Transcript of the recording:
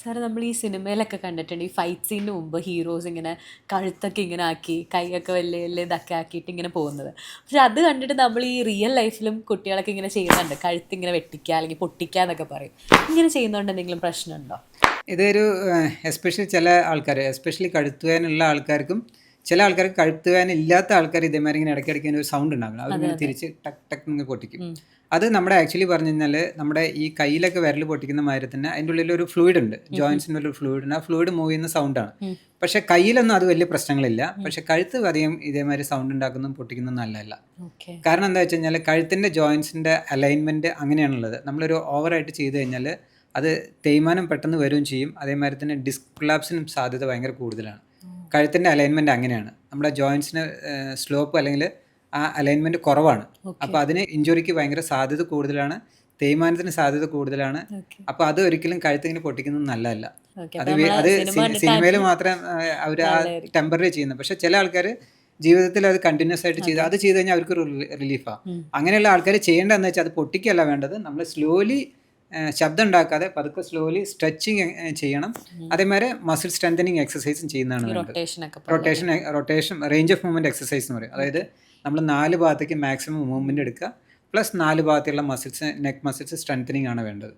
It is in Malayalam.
സാറ് നമ്മൾ ഈ സിനിമയിലൊക്കെ കണ്ടിട്ടുണ്ട്. ഈ ഫൈറ്റ് സീനിന് മുമ്പ് ഹീറോസ് ഇങ്ങനെ കഴുത്തൊക്കെ ഇങ്ങനെ ആക്കി കൈയൊക്കെ വലിയ വലിയ ഇതൊക്കെ ആക്കിയിട്ട് ഇങ്ങനെ പോകുന്നത്. പക്ഷെ അത് കണ്ടിട്ട് നമ്മൾ ഈ റിയൽ ലൈഫിലും കുട്ടികളൊക്കെ ഇങ്ങനെ ചെയ്യുന്നുണ്ട്. കഴുത്ത് ഇങ്ങനെ വെട്ടിക്കുക അല്ലെങ്കിൽ പൊട്ടിക്കുക എന്നൊക്കെ പറയും. ഇങ്ങനെ ചെയ്യുന്നതുകൊണ്ട് എന്തെങ്കിലും പ്രശ്നമുണ്ടോ? ഇതൊരു എസ്പെഷ്യലി ചില ആൾക്കാർ എസ്പെഷ്യലി കഴുത്തുവേനുള്ള ആൾക്കാർക്കും ചില ആൾക്കാർക്ക് കഴുത്തുവേന ഇല്ലാത്ത ആൾക്കാർ ഇതേമാതിരി ഇങ്ങനെ ഇടയ്ക്കിടയ്ക്ക് ഒരു സൗണ്ട് ഉണ്ടാക്കണം അതിങ്ങനെ തിരിച്ച് ടക് ടക് ഇങ്ങനെ പൊട്ടിക്കും. അത് നമ്മുടെ ആക്ച്വലി പറഞ്ഞു കഴിഞ്ഞാൽ നമ്മുടെ ഈ കയ്യിലൊക്കെ വിരൽ പൊട്ടിക്കുന്ന മാതിരി തന്നെ അതിന്റെ ഉള്ളിൽ ഒരു ഫ്ലൂയിഡ് ഉണ്ട്. ജോയിൻസിന്റെ ഒരു ഫ്ലൂയിഡ് ഉണ്ട്. ആ ഫ്ലൂയിഡ് മൂവ് ചെയ്യുന്ന സൗണ്ടാണ് പക്ഷെ കയ്യിലൊന്നും അത് വലിയ പ്രശ്നങ്ങളില്ല. പക്ഷെ കഴുത്ത് അധികം ഇതേമാതിരി സൗണ്ട് ഉണ്ടാക്കുന്നതും പൊട്ടിക്കുന്നതും നല്ലതല്ല. കാരണം എന്താ വെച്ച് കഴിഞ്ഞാൽ കഴുത്തിന്റെ ജോയിൻസിന്റെ അലൈൻമെന്റ് അങ്ങനെയാണുള്ളത്. നമ്മളൊരു ഓവറായിട്ട് ചെയ്ത് കഴിഞ്ഞാൽ അത് തേയ്മാനം പെട്ടെന്ന് വരികയും ചെയ്യും. അതേമാതിരി തന്നെ ഡിസ്ക് കൊളാപ്സിനും സാധ്യത ഭയങ്കര കൂടുതലാണ്. കഴുത്തിന്റെ അലൈൻമെന്റ് അങ്ങനെയാണ്. നമ്മുടെ ജോയിൻസിന് സ്ലോപ്പ് അല്ലെങ്കിൽ ആ അലൈൻമെന്റ് കുറവാണ്. അപ്പോൾ അതിന് ഇഞ്ചുറിക്ക് ഭയങ്കര സാധ്യത കൂടുതലാണ്. തേയ്മാനത്തിന് സാധ്യത കൂടുതലാണ്. അപ്പോൾ അത് ഒരിക്കലും കഴുത്തിങ്ങനെ പൊട്ടിക്കുന്നത് നല്ലതല്ല. അത് അത് സിനിമയിൽ മാത്രം അവർ ആ ടെമ്പററി ചെയ്യുന്നത്. പക്ഷെ ചില ആൾക്കാർ ജീവിതത്തിൽ അത് കണ്ടിന്യൂസ് ആയിട്ട് ചെയ്ത് അത്. ചെയ്ത് കഴിഞ്ഞാൽ അവർക്ക് റിലീഫാണ് അങ്ങനെയുള്ള ആൾക്കാർ ചെയ്യേണ്ടതെന്ന് വെച്ചാൽ അത് പൊട്ടിക്കല്ല വേണ്ടത്. നമ്മൾ സ്ലോലി ശബ്ദം ഉണ്ടാക്കാതെ പതുക്കെ സ്ലോലി സ്ട്രെച്ചിങ് ചെയ്യണം. അതേമാതിരി മസിൽ സ്ട്രെങ്തനിങ് എക്സസൈസും ചെയ്യുന്നതാണ് rotation rotation range of movement exercise എന്ന് പറയും. അതായത് നമ്മൾ നാല് ഭാഗത്തേക്ക് മാക്സിമം മൂവ്മെന്റ് എടുക്കുക. പ്ലസ് നാല് ഭാഗത്തുള്ള മസിൽസ് നെക്ക് മസിൽസ് സ്ട്രെങ്തനിങ് ആണ് വേണ്ടത്.